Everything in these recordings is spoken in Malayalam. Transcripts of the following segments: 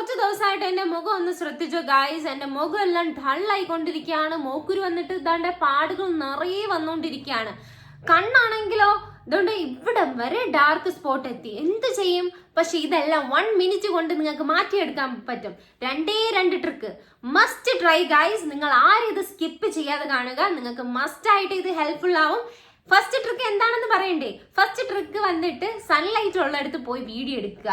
കുറച്ച് ദിവസമായിട്ട് എന്റെ മുഖം ഒന്ന് ശ്രദ്ധിച്ചോ ഗായ്സ് എന്റെ മുഖം എല്ലാം ഡള്ളായിക്കൊണ്ടിരിക്കുകയാണ്. മോക്കുരു വന്നിട്ട് ഇതാണ്ട് പാടുകൾ നിറയെ വന്നുകൊണ്ടിരിക്കുകയാണ് കണ്ണാണെങ്കിലോ ഇതുകൊണ്ട് ഇവിടെ വരെ ഡാർക്ക് സ്പോട്ട് എത്തി. എന്ത് ചെയ്യും? പക്ഷെ ഇതെല്ലാം വൺ മിനിറ്റ് കൊണ്ട് നിങ്ങൾക്ക് മാറ്റിയെടുക്കാൻ പറ്റും. രണ്ടേ രണ്ട് ട്രിക്ക് മസ്റ്റ് ട്രൈ ഗൈസ് നിങ്ങൾ ആരും ഇത് സ്കിപ്പ് ചെയ്യാതെ കാണുക. നിങ്ങൾക്ക് മസ്റ്റ് ആയിട്ട് ഇത് ഹെൽപ്ഫുൾ ആവും. ഫസ്റ്റ് ട്രിക്ക് എന്താണെന്ന് പറയണ്ടേ? ഫസ്റ്റ് ട്രിക്ക് വന്നിട്ട് സൺലൈറ്റ് ഉള്ളിടത്ത് പോയി വീഡിയോ എടുക്കുക.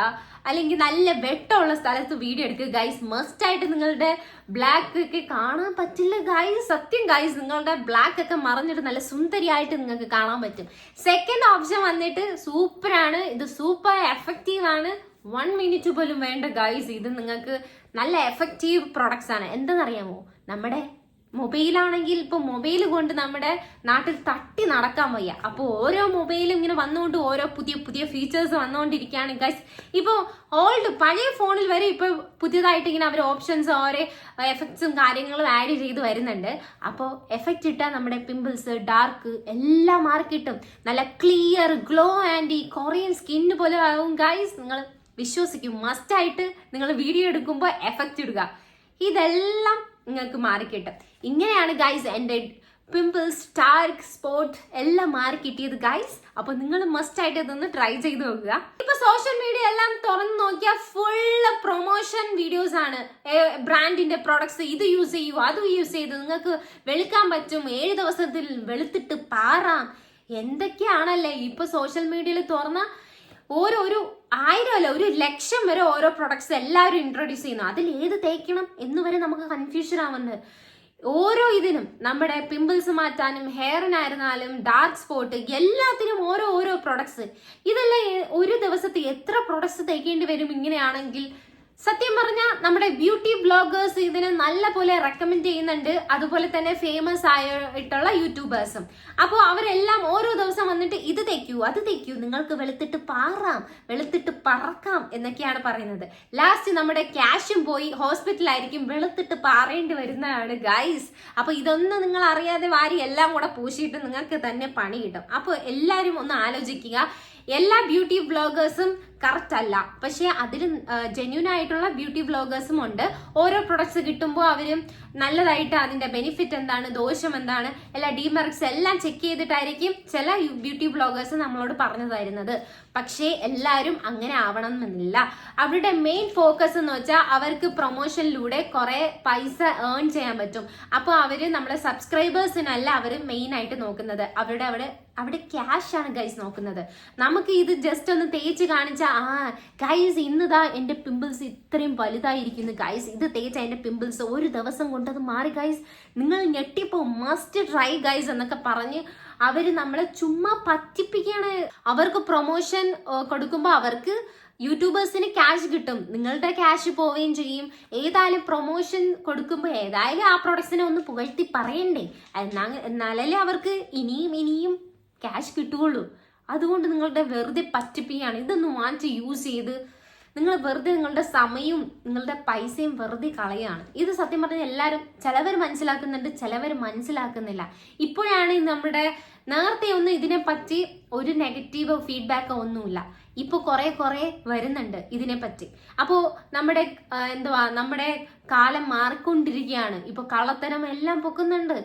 അല്ലെങ്കിൽ നല്ല വെട്ടമുള്ള സ്ഥലത്ത് വീഡിയോ എടുക്കുക. ഗൈസ് മസ്റ്റ് ആയിട്ട് നിങ്ങളുടെ ബ്ലാക്ക് ഒക്കെ കാണാൻ പറ്റില്ല ഗൈസ് സത്യം ഗൈസ് നിങ്ങളുടെ ബ്ലാക്ക് ഒക്കെ മറഞ്ഞിട്ട് നല്ല സുന്ദരിയായിട്ട് നിങ്ങൾക്ക് കാണാൻ പറ്റും. സെക്കൻഡ് ഓപ്ഷൻ വന്നിട്ട് സൂപ്പറാണ് ഇത് സൂപ്പർ എഫക്റ്റീവ് ആണ്. വൺ മിനിറ്റ് പോലും വേണ്ട ഗൈസ് ഇത് നിങ്ങൾക്ക് നല്ല എഫക്റ്റീവ് പ്രൊഡക്ട്സ് ആണ്. എന്തെന്നറിയാമോ? നമ്മുടെ മൊബൈലാണെങ്കിൽ ഇപ്പൊ മൊബൈൽ കൊണ്ട് നമ്മുടെ നാട്ടിൽ തട്ടി നടക്കാൻ വയ്യ. അപ്പോൾ ഓരോ മൊബൈലും ഇങ്ങനെ വന്നുകൊണ്ട് ഓരോ പുതിയ പുതിയ ഫീച്ചേഴ്സ് വന്നുകൊണ്ടിരിക്കുകയാണ് ഗൈസ് ഇപ്പോൾ ഓൾഡ് പഴയ ഫോണിൽ വരെ ഇപ്പോൾ പുതിയതായിട്ട് ഇങ്ങനെ അവർ ഓപ്ഷൻസ് ഓരോ എഫക്ട്സും കാര്യങ്ങളും ആഡ് ചെയ്ത് വരുന്നുണ്ട്. അപ്പോൾ എഫക്റ്റ് ഇട്ടാൽ നമ്മുടെ പിമ്പിൾസ് ഡാർക്ക് എല്ലാം മാർക്കിട്ടും കിട്ടും. നല്ല ക്ലിയർ ഗ്ലോ ആൻഡ് ഈ കൊറിയൻ സ്കിന്ന് പോലെ ആവും ഗൈസ് നിങ്ങൾ വിശ്വസിക്കും മസ്റ്റായിട്ട് നിങ്ങൾ വീഡിയോ എടുക്കുമ്പോൾ എഫക്റ്റ് ഇടുക. ഇതെല്ലാം നിങ്ങൾക്ക് മാറിക്കിട്ടും ഇങ്ങനെയാണ് ഗൈസ് എന്റെ പിമ്പിൾസ് ടാർക്ക് സ്പോട്ട് എല്ലാം മാറി കിട്ടിയത് ഗൈസ് അപ്പൊ നിങ്ങൾ മസ്റ്റ് ആയിട്ട് ഇതൊന്ന് ട്രൈ ചെയ്ത് നോക്കുക. ഇപ്പൊ സോഷ്യൽ മീഡിയ എല്ലാം തുറന്ന് നോക്കിയാൽ ഫുള്ള് പ്രൊമോഷൻ വീഡിയോസ് ആണ്. ബ്രാൻഡിന്റെ പ്രോഡക്ട്സ് ഇത് യൂസ് ചെയ്യൂ അത് യൂസ് ചെയ്ത് നിങ്ങൾക്ക് വെളുക്കാൻ പറ്റും ഏഴ് ദിവസത്തിൽ വെളുത്തിട്ട് പാറാം. എന്തൊക്കെയാണല്ലേ ഇപ്പൊ സോഷ്യൽ മീഡിയയിൽ തുറന്ന ഓരോ ഒരു ആയിരം അല്ല ഒരു ലക്ഷം വരെ ഓരോ പ്രൊഡക്ട്സ് എല്ലാവരും ഇൻട്രൊഡ്യൂസ് ചെയ്യുന്നു. അതിൽ ഏത് തേക്കണം എന്ന് വരെ നമുക്ക് കൺഫ്യൂഷൻ ആവുന്നത് ഓരോ ഇതിനും നമ്മുടെ പിമ്പിൾസ് മാറ്റാനും ഹെയറിനായിരുന്നാലും ഡാർക്ക് സ്പോട്ട് എല്ലാത്തിനും ഓരോ ഓരോ പ്രൊഡക്ട്സ് ഇതെല്ലാം ഒരു ദിവസത്തെ എത്ര പ്രൊഡക്ട്സ് തേക്കേണ്ടി വരും ഇങ്ങനെയാണെങ്കിൽ സത്യം പറഞ്ഞാൽ നമ്മുടെ ബ്യൂട്ടി ബ്ലോഗേഴ്സ് ഇതിനെ നല്ല പോലെ റെക്കമെൻഡ് ചെയ്യുന്നുണ്ട്. അതുപോലെ തന്നെ ഫേമസ് ആയിട്ടുള്ള യൂട്യൂബേഴ്സും. അപ്പോൾ അവരെല്ലാം ഓരോ ദിവസം വന്നിട്ട് ഇത് തേക്കൂ അത് തേക്കൂ നിങ്ങൾക്ക് വെളുത്തിട്ട് പാറാം വെളുത്തിട്ട് പറക്കാം എന്നൊക്കെയാണ് പറയുന്നത്. ലാസ്റ്റ് നമ്മുടെ ക്യാഷും പോയി ഹോസ്പിറ്റലായിരിക്കും വെളുത്തിട്ട് പാറേണ്ടി വരുന്നതാണ് ഗൈസ് അപ്പോൾ ഇതൊന്നും നിങ്ങൾ അറിയാതെ വാരി എല്ലാം കൂടെ പൂശിയിട്ട് നിങ്ങൾക്ക് തന്നെ പണി കിട്ടും അപ്പോൾ എല്ലാവരും ഒന്ന് ആലോചിക്കുക. എല്ലാ ബ്യൂട്ടി വ്ളോഗേഴ്സും കറക്റ്റ് അല്ല. പക്ഷേ അതിൽ ജെന്യൂൻ ആയിട്ടുള്ള ബ്യൂട്ടി ബ്ലോഗേഴ്സും ഉണ്ട്. ഓരോ പ്രൊഡക്ട്സ് കിട്ടുമ്പോൾ അവർ നല്ലതായിട്ട് അതിന്റെ ബെനിഫിറ്റ് എന്താണ് ദോഷം എന്താണ് എല്ലാ ഡിമെറിറ്റ്സ് എല്ലാം ചെക്ക് ചെയ്തിട്ടായിരിക്കും ചില ബ്യൂട്ടി ബ്ലോഗേഴ്സ് നമ്മളോട് പറഞ്ഞു തരുന്നത്. പക്ഷേ എല്ലാവരും അങ്ങനെ ആവണമെന്നില്ല. അവരുടെ മെയിൻ ഫോക്കസ് എന്ന് വെച്ചാൽ അവർക്ക് പ്രൊമോഷനിലൂടെ കുറേ പൈസ ഏൺ ചെയ്യാൻ പറ്റും. അപ്പോൾ അവർ നമ്മുടെ സബ്സ്ക്രൈബേഴ്സിനല്ല അവർ മെയിൻ ആയിട്ട് നോക്കുന്നത്. അവരുടെ അവിടെ അവിടെ ക്യാഷ് ആണ് ഗൈസ് നോക്കുന്നത്. നമുക്ക് ഇത് ജസ്റ്റ് ഒന്ന് തേച്ച് കാണിച്ചാൽ ആ ഗൈസ് ഇന്നതാ എന്റെ പിമ്പിൾസ് ഇത്രയും വലുതായിരിക്കുന്നു ഗൈസ് ഇത് തേച്ച എന്റെ പിമ്പിൾസ് ഒരു ദിവസം കൊണ്ട് അത് മാറി ഗൈസ് നിങ്ങൾ ഞെട്ടിപ്പോ മസ്റ്റ് ട്രൈ ഗൈസ് എന്നൊക്കെ പറഞ്ഞ് അവർ നമ്മളെ ചുമ്മാ പറ്റിപ്പിക്കാണ് അവർക്ക് പ്രൊമോഷൻ കൊടുക്കുമ്പോൾ അവർക്ക് യൂട്യൂബേഴ്സിന് ക്യാഷ് കിട്ടും. നിങ്ങളുടെ ക്യാഷ് പോവുകയും ചെയ്യും. ഏതായാലും പ്രൊമോഷൻ കൊടുക്കുമ്പോൾ ഏതായാലും ആ പ്രൊഡക്ട്സിനെ ഒന്ന് പുകഴ്ത്തി പറയണ്ടേ. എന്നാ എന്നാലല്ലേ അവർക്ക് ഇനിയും ഇനിയും ക്യാഷ് കിട്ടുകയുള്ളൂ. അതുകൊണ്ട് നിങ്ങളുടെ വെറുതെ പറ്റിപ്പിക്കുകയാണ്. ഇതൊന്നും വാങ്ങിച്ച് യൂസ് ചെയ്ത് നിങ്ങൾ വെറുതെ നിങ്ങളുടെ സമയവും നിങ്ങളുടെ പൈസയും വെറുതെ കളയാണ് ഇത് സത്യം പറഞ്ഞാൽ എല്ലാവരും ചിലവർ മനസ്സിലാക്കുന്നുണ്ട് ചിലവർ മനസ്സിലാക്കുന്നില്ല. ഇപ്പോഴാണ് നമ്മുടെ നേരത്തെ ഒന്നും ഇതിനെപ്പറ്റി ഒരു നെഗറ്റീവ് ഫീഡ്ബാക്ക് ഒന്നുമില്ല. ഇപ്പോൾ കുറേ കുറെ വരുന്നുണ്ട് ഇതിനെപ്പറ്റി. അപ്പോൾ നമ്മുടെ എന്തുവാ നമ്മുടെ കാലം മാറിക്കൊണ്ടിരിക്കുകയാണ്. ഇപ്പോൾ കള്ളത്തരം എല്ലാം പൊക്കുന്നുണ്ട്.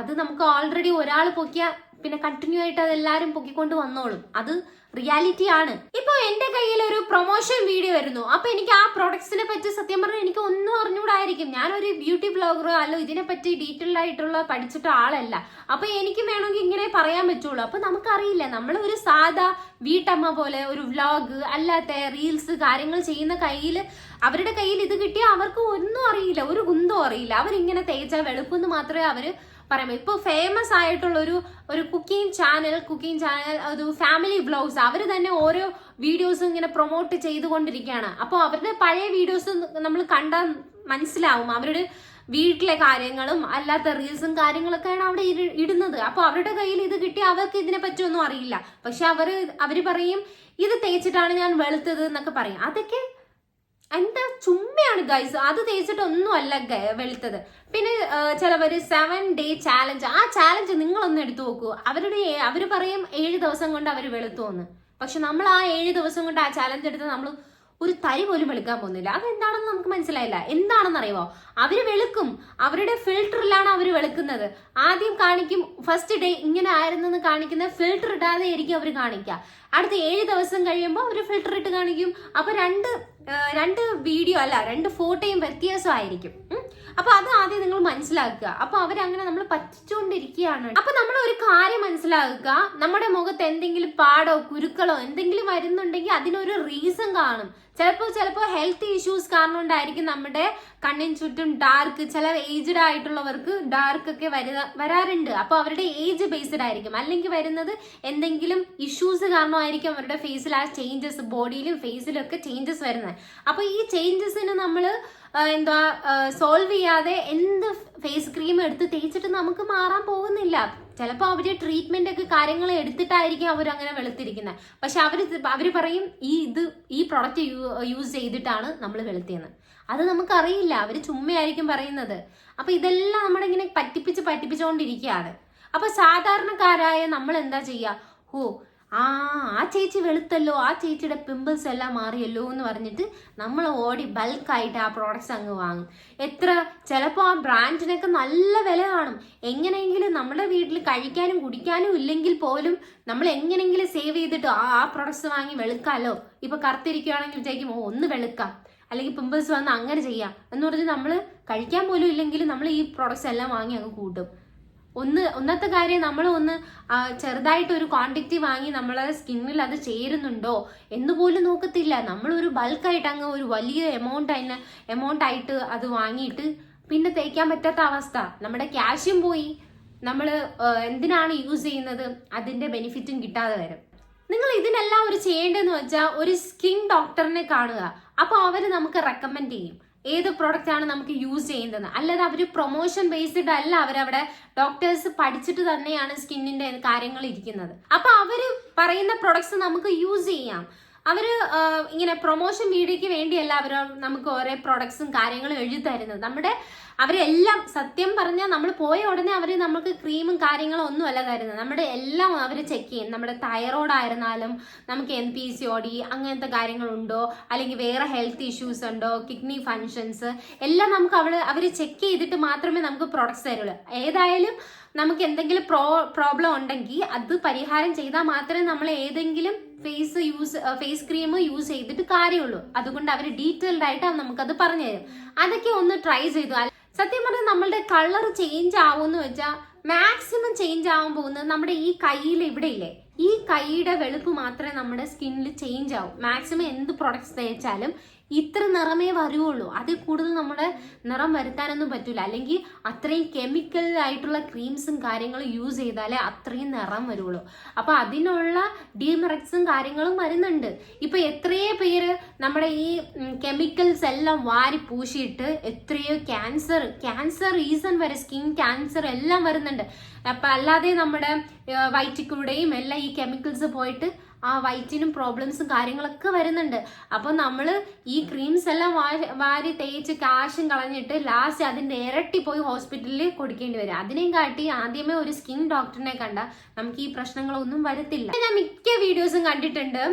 അത് നമുക്ക് ഓൾറെഡി ഒരാൾ പൊക്കിയ പിന്നെ കണ്ടിന്യൂ ആയിട്ട് അത് എല്ലാരും പൊക്കിക്കൊണ്ട് വന്നോളും. അത് റിയാലിറ്റി ആണ്. ഇപ്പൊ എന്റെ കയ്യിൽ ഒരു പ്രൊമോഷൻ വീഡിയോ വരുന്നു. അപ്പൊ എനിക്ക് ആ പ്രൊഡക്ട്സിനെ പറ്റി സത്യം പറഞ്ഞാൽ എനിക്ക് ഒന്നും അറിഞ്ഞൂടായിരിക്കും. ഞാനൊരു ബ്യൂട്ടി ബ്ലോഗറോ അല്ലോ ഇതിനെ പറ്റി ഡീറ്റെയിൽഡ് ആയിട്ടുള്ള പഠിച്ചിട്ട ആളല്ല. അപ്പൊ എനിക്ക് വേണമെങ്കിൽ ഇങ്ങനെ പറയാൻ പറ്റുള്ളൂ. അപ്പൊ നമുക്കറിയില്ല നമ്മൾ ഒരു സാധാ വീട്ടമ്മ പോലെ ഒരു വ്ലോഗ് അല്ലാത്ത റീൽസ് കാര്യങ്ങൾ ചെയ്യുന്ന കയ്യിൽ അവരുടെ കയ്യിൽ ഇത് കിട്ടിയാൽ അവർക്ക് ഒന്നും അറിയില്ല ഒരു കുന്തോ അറിയില്ല. അവരിങ്ങനെ തേച്ച വെളുപ്പെന്ന് മാത്രമേ അവർ പറയാം ഇപ്പോൾ ഫേമസ് ആയിട്ടുള്ള ഒരു ഒരു കുക്കിംഗ് ചാനൽ കുക്കിംഗ് ചാനൽ ഒരു ഫാമിലി വ്ലോഗ്സ് അവർ തന്നെ ഓരോ വീഡിയോസും ഇങ്ങനെ പ്രൊമോട്ട് ചെയ്തുകൊണ്ടിരിക്കുകയാണ്. അപ്പോൾ അവരുടെ പഴയ വീഡിയോസ് നമ്മൾ കണ്ടാൽ മനസ്സിലാവും. അവരുടെ വീട്ടിലെ കാര്യങ്ങളും അല്ലാത്ത റീൽസും കാര്യങ്ങളൊക്കെയാണ് അവിടെ ഇടുന്നത്. അപ്പോൾ അവരുടെ കയ്യിൽ ഇത് കിട്ടി അവർക്ക് ഇതിനെ പറ്റിയൊന്നും അറിയില്ല. പക്ഷെ അവർ അവർ പറയും ഇത് തേച്ചിട്ടാണ് ഞാൻ വെളുത്തത് എന്നൊക്കെ പറയും. അതൊക്കെ എന്താ ചുമ്മയാണ് ഗൈസ് അത് തേച്ചിട്ട് ഒന്നുമല്ല വെളുത്തത്. പിന്നെ ചിലവർ സെവൻ ഡേ ചാലഞ്ച് ആ ചാലഞ്ച് നിങ്ങളൊന്ന് എടുത്തു നോക്കൂ. അവരുടെ അവർ പറയും ഏഴ് ദിവസം കൊണ്ട് അവർ വെളുത്തു എന്ന് പക്ഷെ നമ്മൾ ആ ഏഴ് ദിവസം കൊണ്ട് ആ ചാലഞ്ച് എടുത്ത് നമ്മൾ ഒരു തരി പോലും വെളുക്കാൻ പോകുന്നില്ല. അതെന്താണെന്ന് നമുക്ക് മനസ്സിലായില്ല. എന്താണെന്ന് അറിയുമോ അവർ വെളുക്കും. അവരുടെ ഫിൽറ്ററിലാണ് അവർ വെളുക്കുന്നത്. ആദ്യം കാണിക്കും ഫസ്റ്റ് ഡേ ഇങ്ങനെ ആയിരുന്നെന്ന് കാണിക്കുന്ന ഫിൽറ്റർ ഇടാതെ ആയിരിക്കും അവർ കാണിക്കുക. അടുത്ത ഏഴ് ദിവസം കഴിയുമ്പോൾ അവർ ഫിൽറ്റർ ഇട്ട് കാണിക്കും. അപ്പോൾ രണ്ട് രണ്ട് വീഡിയോ അല്ല രണ്ട് ഫോട്ടോയും വ്യത്യാസമായിരിക്കും. അപ്പൊ അത് ആദ്യം നിങ്ങൾ മനസ്സിലാക്കുക. അപ്പൊ അവരങ്ങനെ നമ്മൾ പറ്റിച്ചുകൊണ്ടിരിക്കുകയാണ് അപ്പൊ നമ്മൾ ഒരു കാര്യം മനസ്സിലാക്കുക. നമ്മുടെ മുഖത്ത് എന്തെങ്കിലും പാടോ കുരുക്കളോ എന്തെങ്കിലും വരുന്നുണ്ടെങ്കിൽ അതിനൊരു റീസൺ കാണും. ചിലപ്പോൾ ചിലപ്പോൾ ഹെൽത്ത് ഇഷ്യൂസ് കാരണം കൊണ്ടായിരിക്കും നമ്മുടെ കണ്ണിന് ചുറ്റും ഡാർക്ക് ചില ഏജ്ഡ് ആയിട്ടുള്ളവർക്ക് ഡാർക്ക് ഒക്കെ വരുന്ന വരാറുണ്ട്. അപ്പോൾ അവരുടെ ഏജ് ബേസ്ഡ് ആയിരിക്കും. അല്ലെങ്കിൽ വരുന്നത് എന്തെങ്കിലും ഇഷ്യൂസ് കാരണമായിരിക്കും അവരുടെ ഫേസിൽ ആ ചേഞ്ചസ് ബോഡിയിലും ഫേസിലും ഒക്കെ ചേഞ്ചസ് വരുന്നത്. അപ്പോൾ ഈ ചേഞ്ചസിന് നമ്മൾ എന്താ സോൾവ് ചെയ്യാതെ എന്ത് ഫേസ് ക്രീം എടുത്ത് തേച്ചിട്ട് നമുക്ക് മാറാൻ പോകുന്നില്ല. ചിലപ്പോൾ അവർ ട്രീറ്റ്മെന്റ് ഒക്കെ കാര്യങ്ങൾ എടുത്തിട്ടായിരിക്കും അവർ അങ്ങനെ വെളുത്തിരിക്കുന്നത്. പക്ഷെ അവർ അവർ പറയും ഈ ഇത് പ്രൊഡക്റ്റ് യൂസ് ചെയ്തിട്ടാണ് നമ്മൾ വെളുത്തിയെന്ന് അത് നമുക്കറിയില്ല. അവർ ചുമ്മയായിരിക്കും പറയുന്നത്. അപ്പൊ ഇതെല്ലാം നമ്മുടെ ഇങ്ങനെ പറ്റിപ്പിച്ച് പറ്റിപ്പിച്ചുകൊണ്ടിരിക്കുകയാണ് അപ്പൊ സാധാരണക്കാരായ നമ്മൾ എന്താ ചെയ്യുക? ഓ ആ ആ ചേച്ചി വെളുത്തല്ലോ ആ ചേച്ചിയുടെ പിമ്പിൾസ് എല്ലാം മാറിയല്ലോ എന്ന് പറഞ്ഞിട്ട് നമ്മൾ ഓടി ബൾക്കായിട്ട് ആ പ്രോഡക്റ്റ്സ് അങ്ങ് വാങ്ങും. എത്ര ചിലപ്പോൾ ആ ബ്രാൻഡിനൊക്കെ നല്ല വില കാണും. എങ്ങനെയെങ്കിലും നമ്മുടെ വീട്ടിൽ കഴിക്കാനും കുടിക്കാനും ഇല്ലെങ്കിൽ പോലും നമ്മൾ എങ്ങനെയെങ്കിലും സേവ് ചെയ്തിട്ട് ആ ആ പ്രോഡക്ട്സ് വാങ്ങി വെളുക്കാമല്ലോ ഇപ്പൊ കറുത്തിരിക്കുകയാണെങ്കിൽ വിചാരിക്കും ഓ ഒന്ന് വെളുക്കാം. അല്ലെങ്കിൽ പിമ്പിൾസ് വന്ന് അങ്ങനെ ചെയ്യാം. എന്ന് പറഞ്ഞ് നമ്മൾ കഴിക്കാൻ പോലും ഇല്ലെങ്കിൽ നമ്മൾ ഈ പ്രോഡക്റ്റ്സ് എല്ലാം വാങ്ങി അങ്ങ് കൂട്ടും. ഒന്ന് ഒന്നത്തെ കാര്യം നമ്മൾ ഒന്ന് ചെറുതായിട്ട് ഒരു ക്വാണ്ടിറ്റി വാങ്ങി നമ്മളെ സ്കിന്നിൽ അത് ചേരുന്നുണ്ടോ എന്ന് പോലും നോക്കത്തില്ല. നമ്മളൊരു ബൾക്കായിട്ട് അങ്ങ് ഒരു വലിയ എമൗണ്ട് അതിന് എമൗണ്ട് ആയിട്ട് അത് വാങ്ങിയിട്ട് പിന്നെ തേക്കാൻ പറ്റാത്ത അവസ്ഥ. നമ്മുടെ ക്യാഷും പോയി. നമ്മൾ എന്തിനാണ് യൂസ് ചെയ്യുന്നത്? അതിന്റെ ബെനിഫിറ്റും കിട്ടാതെ വരും. നിങ്ങൾ ഇതിനെല്ലാം ഒരു ചെയ്യേണ്ടതെന്ന് വെച്ചാൽ ഒരു സ്കിൻ ഡോക്ടറിനെ കാണുക. അപ്പോൾ അവർ നമുക്ക് റെക്കമെൻഡ് ചെയ്യും. ഏത് പ്രോഡക്റ്റ് ആണ് നമുക്ക് യൂസ് ചെയ്യുന്നത്? അല്ലാതെ അവർ പ്രൊമോഷൻ ബേസ്ഡ് അല്ല അവരവിടെ ഡോക്ടേഴ്സ് പഠിച്ചിട്ട് തന്നെയാണ് സ്കിന്നിന്റെ കാര്യങ്ങൾ ഇരിക്കുന്നത്. അപ്പൊ അവർ പറയുന്ന പ്രൊഡക്ട്സ് നമുക്ക് യൂസ് ചെയ്യാം. അവർ ഇങ്ങനെ പ്രൊമോഷൻ വീഡിയോയ്ക്ക് വേണ്ടിയല്ല അവർ നമുക്ക് ഓരോ പ്രൊഡക്ട്സും കാര്യങ്ങളും എഴുതി തരുന്നത്. നമ്മുടെ അവരെല്ലാം സത്യം പറഞ്ഞാൽ നമ്മൾ പോയ ഉടനെ അവർ നമുക്ക് ക്രീമും കാര്യങ്ങളും ഒന്നും അല്ല തരുന്നത്. നമ്മുടെ എല്ലാം അവർ ചെക്ക് ചെയ്യും. നമ്മുടെ തൈറോയ്ഡ് ആയിരുന്നാലും നമുക്ക് N P C O D അങ്ങനത്തെ കാര്യങ്ങളുണ്ടോ? അല്ലെങ്കിൽ വേറെ ഹെൽത്ത് ഇഷ്യൂസ് ഉണ്ടോ? കിഡ്നി ഫങ്ഷൻസ് എല്ലാം നമുക്ക് അവിടെ അവർ ചെക്ക് ചെയ്തിട്ട് മാത്രമേ നമുക്ക് പ്രൊഡക്ട്സ് തരുള്ളൂ. ഏതായാലും നമുക്ക് എന്തെങ്കിലും പ്രോ പ്രോബ്ലം ഉണ്ടെങ്കിൽ അത് പരിഹാരം ചെയ്താൽ മാത്രമേ നമ്മൾ ഏതെങ്കിലും face use face cream use ചെയ്തിട്ട് കാര്യമുള്ളൂ. അതുകൊണ്ട് അവർ ഡീറ്റെയിൽഡ് ആയിട്ട് നമുക്കത് പറഞ്ഞു തരും. അതൊക്കെ ഒന്ന് ട്രൈ ചെയ്തു. സത്യം പറഞ്ഞാൽ നമ്മളുടെ കളർ ചേഞ്ച് ആവുമെന്ന് വെച്ചാൽ മാക്സിമം ചേഞ്ച് ആവാൻ പോകുന്നത് നമ്മുടെ ഈ കയ്യിൽ ഇവിടെ ഇല്ലേ ഈ കൈയുടെ വെളുപ്പ് മാത്രമേ നമ്മുടെ സ്കിന്നിൽ ചേഞ്ച് ആവും. മാക്സിമം എന്ത് പ്രൊഡക്ട്സ് തേച്ചാലും ഇത്ര നിറമേ വരുവുള്ളൂ. അതിൽ കൂടുതൽ നമ്മുടെ നിറം വരുത്താനൊന്നും പറ്റില്ല അല്ലെങ്കിൽ അത്രയും കെമിക്കൽ ആയിട്ടുള്ള ക്രീംസും കാര്യങ്ങളും യൂസ് ചെയ്താലേ അത്രയും നിറം വരുള്ളൂ അപ്പോൾ അതിനുള്ള ഡീമെറിറ്റ്സും കാര്യങ്ങളും വരുന്നുണ്ട്. ഇപ്പോൾ എത്രയോ പേര് നമ്മുടെ ഈ കെമിക്കൽസ് എല്ലാം വാരി പൂശിയിട്ട് എത്രയോ ക്യാൻസർ ക്യാൻസർ റീസൺ വരെ സ്കിൻ ക്യാൻസർ എല്ലാം വരുന്നുണ്ട്. അപ്പൊ അല്ലാതെ നമ്മുടെ വയറ്റിക്കൂടെയും എല്ലാം ഈ കെമിക്കൽസ് പോയിട്ട് ആ വയറ്റിനും പ്രോബ്ലംസും കാര്യങ്ങളൊക്കെ വരുന്നുണ്ട്. അപ്പൊ നമ്മൾ ഈ ക്രീംസ് എല്ലാം വാരി തേച്ച് കാശും കളഞ്ഞിട്ട് ലാസ്റ്റ് അതിന്റെ ഇരട്ടി പോയി ഹോസ്പിറ്റലിൽ കൊടുക്കേണ്ടി വരും. അതിനെയും കാട്ടി ആദ്യമേ ഒരു സ്കിൻ ഡോക്ടറിനെ കണ്ട നമുക്ക് ഈ പ്രശ്നങ്ങളൊന്നും വരത്തില്ല. ഞാൻ മിക്ക വീഡിയോസും കണ്ടിട്ടുണ്ട്.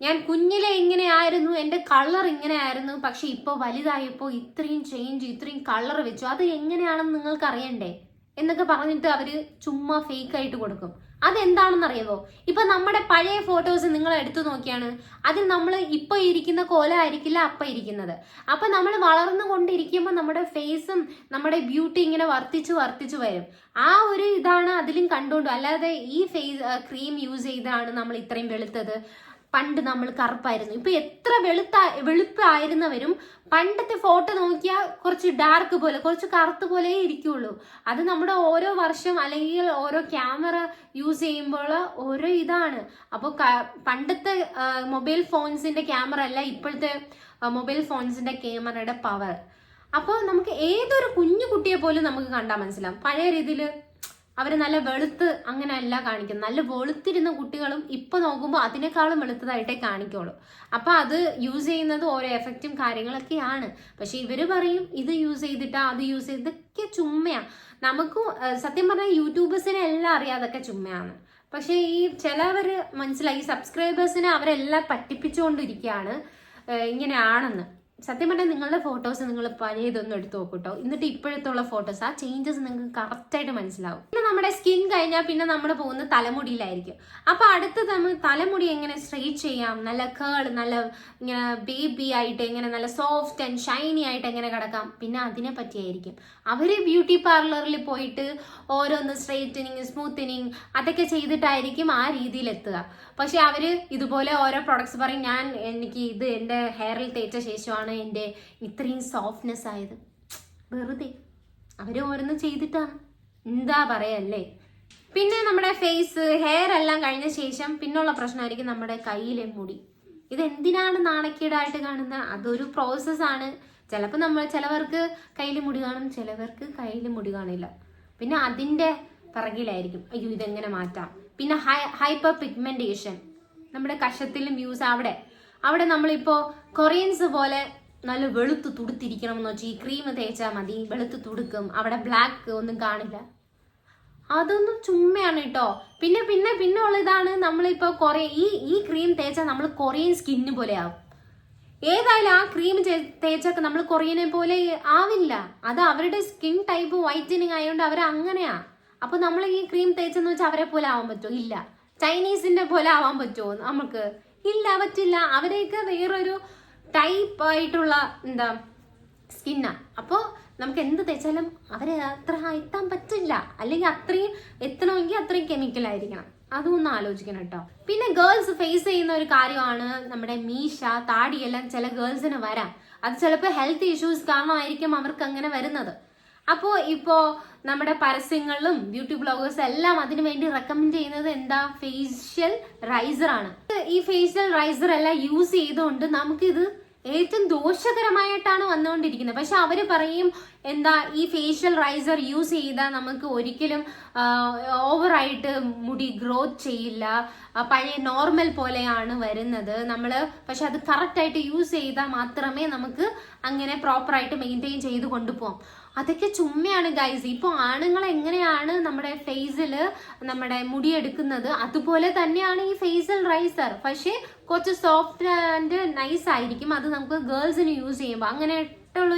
ഞാൻ കുഞ്ഞിലെ ഇങ്ങനെയായിരുന്നു എന്റെ കളർ ഇങ്ങനെയായിരുന്നു പക്ഷെ ഇപ്പോൾ വലുതായപ്പോൾ ഇത്രയും ചേഞ്ച് ഇത്രയും കളർ വെച്ചു. അത് എങ്ങനെയാണെന്ന് നിങ്ങൾക്ക് അറിയണ്ടേ എന്നൊക്കെ പറഞ്ഞിട്ട് അവർ ചുമ്മാ ഫേക്ക് ആയിട്ട് കൊടുക്കും. അതെന്താണെന്ന് അറിയാവോ ഇപ്പൊ നമ്മുടെ പഴയ ഫോട്ടോസ് നിങ്ങൾ എടുത്തു നോക്കിയാണ്. അതിൽ നമ്മൾ ഇപ്പൊ ഇരിക്കുന്ന കോല ആയിരിക്കില്ല അപ്പൊ ഇരിക്കുന്നത്. അപ്പൊ നമ്മൾ വളർന്നു കൊണ്ടിരിക്കുമ്പോൾ നമ്മുടെ ഫേസും നമ്മുടെ ബ്യൂട്ടി ഇങ്ങനെ വർത്തിച്ചു വർത്തിച്ചു വരും. ആ ഒരു ഇതാണ് അതിലും കണ്ടുകൊണ്ടു. അല്ലാതെ ഈ ഫേസ് ക്രീം യൂസ് ചെയ്താണ് നമ്മൾ ഇത്രയും വെളുത്തത്. പണ്ട് നമ്മൾ കറുപ്പായിരുന്നു. ഇപ്പൊ എത്ര വെളുത്ത വെളുപ്പായിരുന്നവരും പണ്ടത്തെ ഫോട്ടോ നോക്കിയാൽ കുറച്ച് ഡാർക്ക് പോലെ കുറച്ച് കറുത്ത് പോലെ ഇരിക്കുള്ളൂ. അത് നമ്മുടെ ഓരോ വർഷം അല്ലെങ്കിൽ ഓരോ ക്യാമറ യൂസ് ചെയ്യുമ്പോൾ ഓരോ ഇതാണ്. അപ്പോൾ പണ്ടത്തെ മൊബൈൽ ഫോൺസിന്റെ ക്യാമറ അല്ല ഇപ്പോഴത്തെ മൊബൈൽ ഫോൺസിന്റെ ക്യാമറയുടെ പവർ. അപ്പോൾ നമുക്ക് ഏതൊരു കുഞ്ഞു കുട്ടിയെ പോലും നമുക്ക് കണ്ടാൽ മനസ്സിലാവും. പഴയ രീതിയിൽ അവർ നല്ല വെളുത്ത് അങ്ങനെ അല്ല കാണിക്കുന്നത് നല്ല വെളുത്തിരുന്ന കുട്ടികളും ഇപ്പൊ നോക്കുമ്പോൾ അതിനേക്കാളും വെളുത്തതായിട്ടേ കാണിക്കുള്ളൂ. അപ്പൊ അത് യൂസ് ചെയ്യുന്നത് ഓരോ എഫക്റ്റും കാര്യങ്ങളൊക്കെയാണ്. പക്ഷെ ഇവർ പറയും ഇത് യൂസ് ചെയ്തിട്ടാ അത് യൂസ് ചെയ്തൊക്കെ ചുമ്മയാ നമുക്കും സത്യം പറഞ്ഞാൽ യൂട്യൂബേഴ്സിനെ എല്ലാം അറിയാതൊക്കെ ചുമ്മയാണ് പക്ഷെ ഈ ചിലവര് മനസ്സിലായി സബ്സ്ക്രൈബേഴ്സിനെ അവരെല്ലാം പറ്റിപ്പിച്ചുകൊണ്ടിരിക്കുകയാണ് ഇങ്ങനെയാണെന്ന്. സത്യം പറഞ്ഞാൽ നിങ്ങളുടെ ഫോട്ടോസ് നിങ്ങൾ പഴയതൊന്നും എടുത്ത് നോക്കൂട്ടോ. എന്നിട്ട് ഇപ്പോഴത്തുള്ള ഫോട്ടോസ് ആ ചേഞ്ചസ് നിങ്ങൾക്ക് കറക്റ്റായിട്ട് മനസ്സിലാവും. പിന്നെ നമ്മുടെ സ്കിൻ കഴിഞ്ഞാൽ പിന്നെ നമ്മൾ പോകുന്ന തലമുടിയിലായിരിക്കും. അപ്പൊ അടുത്ത് നമ്മൾ തലമുടി എങ്ങനെ സ്ട്രെയിറ്റ് ചെയ്യാം? നല്ല കേൾ നല്ല ഇങ്ങനെ ബേബി ആയിട്ട് എങ്ങനെ നല്ല സോഫ്റ്റ് ആൻഡ് ഷൈനി ആയിട്ട് എങ്ങനെ കിടക്കാം? പിന്നെ അതിനെ പറ്റിയായിരിക്കും അവർ ബ്യൂട്ടി പാർലറിൽ പോയിട്ട് ഓരോന്ന് സ്ട്രെയിറ്റനിങ് സ്മൂത്തനിങ് അതൊക്കെ ചെയ്തിട്ടായിരിക്കും ആ രീതിയിൽ എത്തുക പക്ഷെ അവർ ഇതുപോലെ ഓരോ പ്രൊഡക്ട്സ് പറയും ഞാൻ എനിക്ക് ഇത് എന്റെ ഹെയറിൽ തേച്ച ശേഷമാണ് എന്റെ ഇത്രയും സോഫ്റ്റ്നെസ് ആയത്. വെറുതെ. അവർ ഓരോന്ന് ചെയ്തിട്ടാണ് എന്താ പറയല്ലേ? പിന്നെ നമ്മുടെ ഫേസ് ഹെയർ എല്ലാം കഴിഞ്ഞ ശേഷം പിന്നുള്ള പ്രശ്നമായിരിക്കും നമ്മുടെ കയ്യിലെ മുടി. ഇത് എന്തിനാണ് നാണക്കേടായിട്ട് കാണുന്നത് അതൊരു പ്രോസസ്സാണ് ചിലപ്പോൾ നമ്മൾ ചിലവർക്ക് കയ്യിൽ മുടി കാണും ചിലവർക്ക് കയ്യിൽ മുടി കാണില്ല. പിന്നെ അതിന്റെ പിറകിലായിരിക്കും. അയ്യോ ഇതെങ്ങനെ മാറ്റാം? പിന്നെ ഹൈ ഹൈപ്പർ പിഗ്മെന്റേഷൻ നമ്മുടെ കഷത്തിലും യൂസ് അവിടെ. അവിടെ നമ്മളിപ്പോൾ കൊറിയൻസ് പോലെ നല്ല വെളുത്ത് തുടുത്തിരിക്കണം എന്ന് വെച്ചാൽ ഈ ക്രീം തേച്ചാൽ മതി വെളുത്ത് തുടുക്കും. അവിടെ ബ്ലാക്ക് ഒന്നും കാണില്ല. അതൊന്നും ചുമ്മയാണ് കേട്ടോ. പിന്നെ പിന്നെ പിന്നെ ഉള്ളതാണ് നമ്മളിപ്പോ കൊറേ ഈ ഈ ക്രീം തേച്ചാൽ നമ്മൾ കൊറിയൻ സ്കിന്ന് പോലെ ആവും. ഏതായാലും ആ ക്രീം തേച്ചൊക്കെ നമ്മൾ കൊറിയനെ പോലെ ആവില്ല. അത് അവരുടെ സ്കിൻ ടൈപ്പ് വൈറ്റനിങ് ആയതുകൊണ്ട് അവർ അങ്ങനെയാ അപ്പൊ നമ്മൾ ഈ ക്രീം തേച്ചെന്ന് വെച്ചാൽ അവരെ പോലെ ആവാൻ പറ്റുമോ ഇല്ല. ചൈനീസിന്റെ പോലെ ആവാൻ പറ്റുമോ നമുക്ക് ഇല്ല പറ്റില്ല. അവരെയൊക്കെ വേറൊരു ടൈപ്പ് ആയിട്ടുള്ള എന്താ സ്കിന്നാ അപ്പോൾ നമുക്ക് എന്ത് തേച്ചാലും അവരെ അത്ര എത്താൻ പറ്റില്ല. അല്ലെങ്കിൽ അത്രയും എത്തണമെങ്കിൽ അത്രയും കെമിക്കൽ ആയിരിക്കണം. അതും ഒന്ന് ആലോചിക്കണം കേട്ടോ. പിന്നെ ഗേൾസ് ഫേസ് ചെയ്യുന്ന ഒരു കാര്യമാണ് നമ്മുടെ മീശ താടിയെല്ലാം ചില ഗേൾസിന് വരാം. അത് ചിലപ്പോൾ ഹെൽത്ത് ഇഷ്യൂസ് കാരണമായിരിക്കും അവർക്ക് അങ്ങനെ വരുന്നത്. അപ്പോൾ ഇപ്പോ നമ്മുടെ പരസ്യങ്ങളിലും ബ്യൂട്ടി ബ്ലോഗേഴ്സ് എല്ലാം അതിന് വേണ്ടി റെക്കമെൻഡ് ചെയ്യുന്നത് എന്താ? ഫേഷ്യൽ റൈസർ ആണ്. ഈ ഫേഷ്യൽ റൈസർ എല്ലാം യൂസ് ചെയ്തുകൊണ്ട് നമുക്കിത് ഏറ്റവും ദോഷകരമായിട്ടാണ് വന്നുകൊണ്ടിരിക്കുന്നത്. പക്ഷെ അവർ പറയും എന്താ ഈ ഫേഷ്യൽ റൈസർ യൂസ് ചെയ്താൽ നമുക്ക് ഒരിക്കലും ഓവറായിട്ട് മുടി ഗ്രോത്ത് ചെയ്യില്ല. പഴയ നോർമൽ പോലെയാണ് വരുന്നത്. നമ്മൾ പക്ഷെ അത് കറക്റ്റായിട്ട് യൂസ് ചെയ്താൽ മാത്രമേ നമുക്ക് അങ്ങനെ പ്രോപ്പറായിട്ട് മെയിന്റെയിൻ ചെയ്ത് കൊണ്ടുപോകാം അതൊക്കെ ചുമ്മയാണ് ഗൈസ് ഇപ്പോൾ ആണുങ്ങൾ എങ്ങനെയാണ് നമ്മുടെ ഫേസിൽ നമ്മുടെ മുടി എടുക്കുന്നത്? അതുപോലെ തന്നെയാണ് ഈ ഫേഷ്യൽ റൈസർ പക്ഷേ കുറച്ച് സോഫ്റ്റ് ആൻഡ് നൈസ് ആയിരിക്കും. അത് നമുക്ക് ഗേൾസിന് യൂസ് ചെയ്യുമ്പോൾ. അങ്ങനെ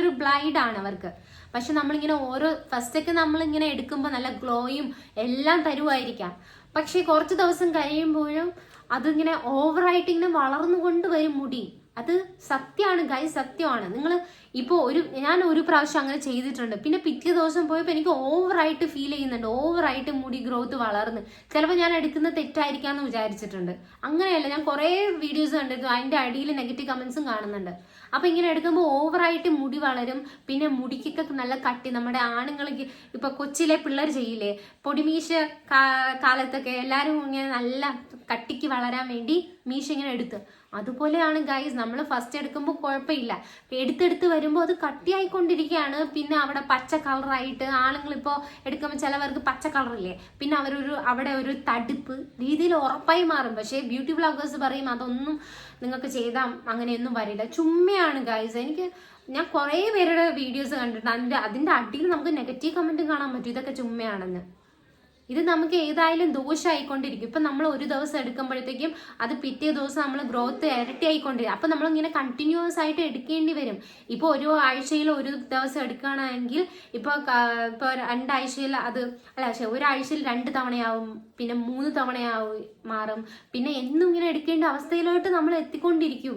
ഒരു ബ്ലൈഡ് ആണ് അവർക്ക്. പക്ഷെ നമ്മളിങ്ങനെ ഓരോ ഫസ്റ്റ് ഒക്കെ നമ്മളിങ്ങനെ എടുക്കുമ്പോൾ നല്ല ഗ്ലോയും എല്ലാം തരുമായിരിക്കാം. പക്ഷെ കുറച്ച് ദിവസം കഴിയുമ്പോഴും അതിങ്ങനെ ഓവറായിട്ട് ഇങ്ങനെ വളർന്നുകൊണ്ട് വരും മുടി. അത് സത്യമാണ് ഗൈ സത്യമാണ്. നിങ്ങൾ ഇപ്പോൾ ഒരു ഞാൻ ഒരു പ്രാവശ്യം അങ്ങനെ ചെയ്തിട്ടുണ്ട്. പിന്നെ പിറ്റേ ദിവസം പോയപ്പോൾ എനിക്ക് ഓവറായിട്ട് ഫീൽ ചെയ്യുന്നുണ്ട്. ഓവറായിട്ട് മുടി ഗ്രോത്ത് വളർന്ന്. ചിലപ്പോൾ ഞാൻ എടുക്കുന്ന തെറ്റായിരിക്കാമെന്ന് വിചാരിച്ചിട്ടുണ്ട്. അങ്ങനെയല്ല ഞാൻ കുറേ വീഡിയോസ് കണ്ടിരുന്നു. അതിന്റെ അടിയിൽ നെഗറ്റീവ് കമൻസും കാണുന്നുണ്ട്. അപ്പോൾ ഇങ്ങനെ എടുക്കുമ്പോൾ ഓവറായിട്ട് മുടി വളരും. പിന്നെ മുടിക്കൊക്കെ നല്ല കട്ടി. നമ്മുടെ ആണുങ്ങൾക്ക് ഇപ്പോൾ കൊച്ചിലെ പിള്ളേർ ചെയ്യില്ലേ? പൊടിമീശ കാലത്തൊക്കെ എല്ലാവരും ഇങ്ങനെ നല്ല കട്ടിക്ക് വളരാൻ വേണ്ടി മീശ ഇങ്ങനെ എടുത്ത്. അതുപോലെയാണ് ഗൈസ് നമ്മൾ ഫസ്റ്റ് എടുക്കുമ്പോൾ കുഴപ്പമില്ല. എടുത്തെടുത്ത് വരുമ്പോൾ അത് കട്ടിയായിക്കൊണ്ടിരിക്കുകയാണ്. പിന്നെ അവിടെ പച്ച കളറായിട്ട് ആളുകളിപ്പോൾ എടുക്കുമ്പോൾ ചിലവർക്ക് പച്ച കളറില്ലേ പിന്നെ അവരൊരു അവിടെ ഒരു തടുപ്പ് രീതിയിൽ ഉറപ്പായി മാറും. പക്ഷേ ബ്യൂട്ടി ബ്ലോഗേഴ്സ് പറയും അതൊന്നും നിങ്ങൾക്ക് ചെയ്താൽ അങ്ങനെയൊന്നും വരില്ല. ചുമ്മയാണ് ഗൈസ് എനിക്ക് ഞാൻ കുറേ പേരുടെ വീഡിയോസ് കണ്ടിട്ടുണ്ട്. അതിന്റെ അതിന്റെ അടിയിൽ നമുക്ക് നെഗറ്റീവ് കമന്റും കാണാൻ പറ്റും. ഇതൊക്കെ ചുമ്മയാണെന്ന്. ഇത് നമുക്ക് ഏതായാലും ദോഷമായിക്കൊണ്ടിരിക്കും ഇപ്പം നമ്മൾ ഒരു ദിവസം എടുക്കുമ്പോഴത്തേക്കും അത് പിറ്റേ ദിവസം നമ്മൾ ഗ്രോത്ത് ഇരട്ടി ഇരട്ടിയായിക്കൊണ്ടിരിക്കും. അപ്പം നമ്മളിങ്ങനെ കണ്ടിന്യൂസ് ആയിട്ട് എടുക്കേണ്ടി വരും. ഇപ്പോൾ ഒരു ആഴ്ചയിൽ ഒരു ദിവസം എടുക്കുകയാണെങ്കിൽ ഇപ്പോൾ ഇപ്പോൾ രണ്ടാഴ്ചയിൽ അത് അല്ല പക്ഷേ ഒരാഴ്ചയിൽ രണ്ട് തവണയാവും പിന്നെ മൂന്ന് തവണയാവും മാറും. പിന്നെ എന്നും ഇങ്ങനെ എടുക്കേണ്ട അവസ്ഥയിലോട്ട് നമ്മൾ എത്തിക്കൊണ്ടിരിക്കും.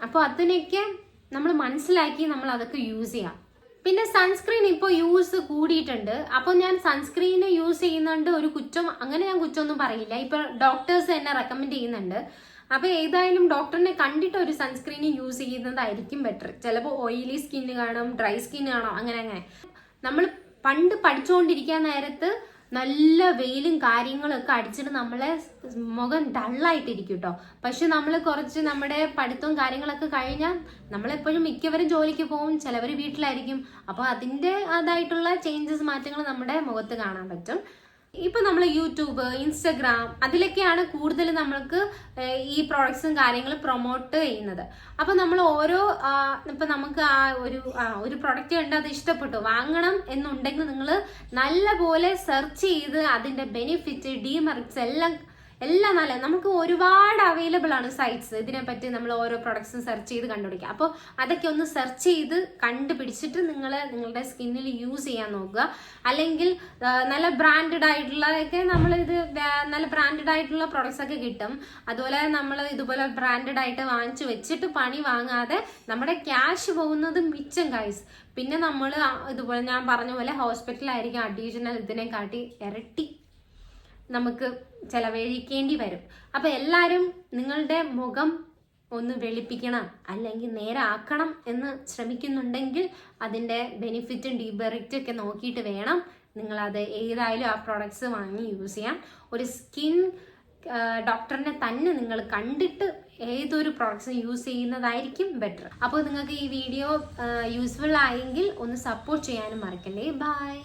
അപ്പോൾ അതിനൊക്കെ നമ്മൾ മനസ്സിലാക്കി നമ്മൾ അതൊക്കെ യൂസ് ചെയ്യാം. പിന്നെ സൺസ്ക്രീൻ ഇപ്പോൾ യൂസ് കൂടിയിട്ടുണ്ട്. അപ്പോൾ ഞാൻ സൺസ്ക്രീൻ യൂസ് ചെയ്യുന്നുണ്ട് ഒരു കുറ്റം അങ്ങനെ ഞാൻ കുറ്റമൊന്നും പറയില്ല. ഇപ്പോൾ ഡോക്ടേഴ്സ് തന്നെ റെക്കമെൻഡ് ചെയ്യുന്നുണ്ട്. അപ്പോൾ ഏതായാലും ഡോക്ടറിനെ കണ്ടിട്ട് ഒരു സൺസ്ക്രീൻ യൂസ് ചെയ്യുന്നതായിരിക്കും ബെറ്റർ ചിലപ്പോൾ ഓയിലി സ്കിന്ന് കാണും ഡ്രൈ സ്കിന്ന് കാണും അങ്ങനെ അങ്ങനെ. നമ്മൾ പണ്ട് പഠിച്ചുകൊണ്ടിരിക്കാൻ നേരത്ത് നല്ല വെയിലും കാര്യങ്ങളൊക്കെ അടിച്ചിട്ട് നമ്മളെ മുഖം ഡള്ളായിട്ടിരിക്കും കേട്ടോ പക്ഷെ നമ്മൾ കുറച്ച് നമ്മുടെ പഠിത്തവും കാര്യങ്ങളൊക്കെ കഴിഞ്ഞാൽ നമ്മളെപ്പോഴും മിക്കവരും ജോലിക്ക് പോകും ചിലവർ വീട്ടിലായിരിക്കും. അപ്പോൾ അതിന്റെ അതായിട്ടുള്ള ചേഞ്ചസ് മാറ്റങ്ങൾ നമ്മുടെ മുഖത്ത് കാണാൻ പറ്റും. ഇപ്പൊ നമ്മൾ യൂട്യൂബ് ഇൻസ്റ്റഗ്രാം അതിലൊക്കെയാണ് കൂടുതൽ നമ്മൾക്ക് ഈ പ്രോഡക്ട്സും കാര്യങ്ങളും പ്രൊമോട്ട് ചെയ്യുന്നത്. അപ്പൊ നമ്മൾ ഓരോ ഇപ്പൊ നമുക്ക് ആ ഒരു ഒരു പ്രൊഡക്റ്റ് കണ്ട് അത് ഇഷ്ടപ്പെട്ടു വാങ്ങണം എന്നുണ്ടെങ്കിൽ നിങ്ങൾ നല്ലപോലെ സെർച്ച് ചെയ്ത് അതിന്റെ ബെനിഫിറ്റ് ഡിമെറിറ്റ്സ് എല്ലാം എല്ലാം നല്ല. നമുക്ക് ഒരുപാട് അവൈലബിൾ ആണ് സൈറ്റ്സ് ഇതിനെപ്പറ്റി നമ്മൾ ഓരോ പ്രൊഡക്ട്സും സെർച്ച് ചെയ്ത് കണ്ടുപിടിക്കുക അപ്പോൾ അതൊക്കെ ഒന്ന് സെർച്ച് ചെയ്ത് കണ്ടുപിടിച്ചിട്ട് നിങ്ങൾ നിങ്ങളുടെ സ്കിന്നിൽ യൂസ് ചെയ്യാൻ നോക്കുക. അല്ലെങ്കിൽ നല്ല ബ്രാൻഡഡ് ആയിട്ടുള്ളതൊക്കെ നമ്മളിത് നല്ല ബ്രാൻഡഡ് ആയിട്ടുള്ള പ്രൊഡക്ട്സ് ഒക്കെ കിട്ടും. അതുപോലെ നമ്മൾ ഇതുപോലെ ബ്രാൻഡഡ് ആയിട്ട് വാങ്ങിച്ചു വെച്ചിട്ട് പണി വാങ്ങാതെ നമ്മുടെ ക്യാഷ് പോകുന്നത് മിച്ചം കായ്സ് പിന്നെ നമ്മൾ ഇതുപോലെ ഞാൻ പറഞ്ഞ പോലെ ഹോസ്പിറ്റലായിരിക്കും അഡീഷണൽ ഇതിനെ കാട്ടി ഇരട്ടി നമുക്ക് ചെലവഴിക്കേണ്ടി വരും. അപ്പൊ എല്ലാവരും നിങ്ങളുടെ മുഖം ഒന്ന് വെളുപ്പിക്കണം അല്ലെങ്കിൽ നേരെ ആക്കണം എന്ന് ശ്രമിക്കുന്നുണ്ടെങ്കിൽ അതിന്റെ ബെനിഫിറ്റും ഡീബെറിറ്റും ഒക്കെ നോക്കിയിട്ട് വേണം നിങ്ങൾ നിങ്ങളത് ഏതായാലും ആ പ്രോഡക്ട്സ് വാങ്ങി യൂസ് ചെയ്യാൻ. ഒരു സ്കിൻ ഡോക്ടറിനെ തന്നെ നിങ്ങൾ കണ്ടിട്ട് ഏതൊരു പ്രോഡക്ട്സും യൂസ് ചെയ്യുന്നതായിരിക്കും ബെറ്റർ അപ്പോൾ നിങ്ങൾക്ക് ഈ വീഡിയോ യൂസ്ഫുൾ ആയെങ്കിൽ ഒന്ന് സപ്പോർട്ട് ചെയ്യാനും മറക്കല്ലേ. ബൈ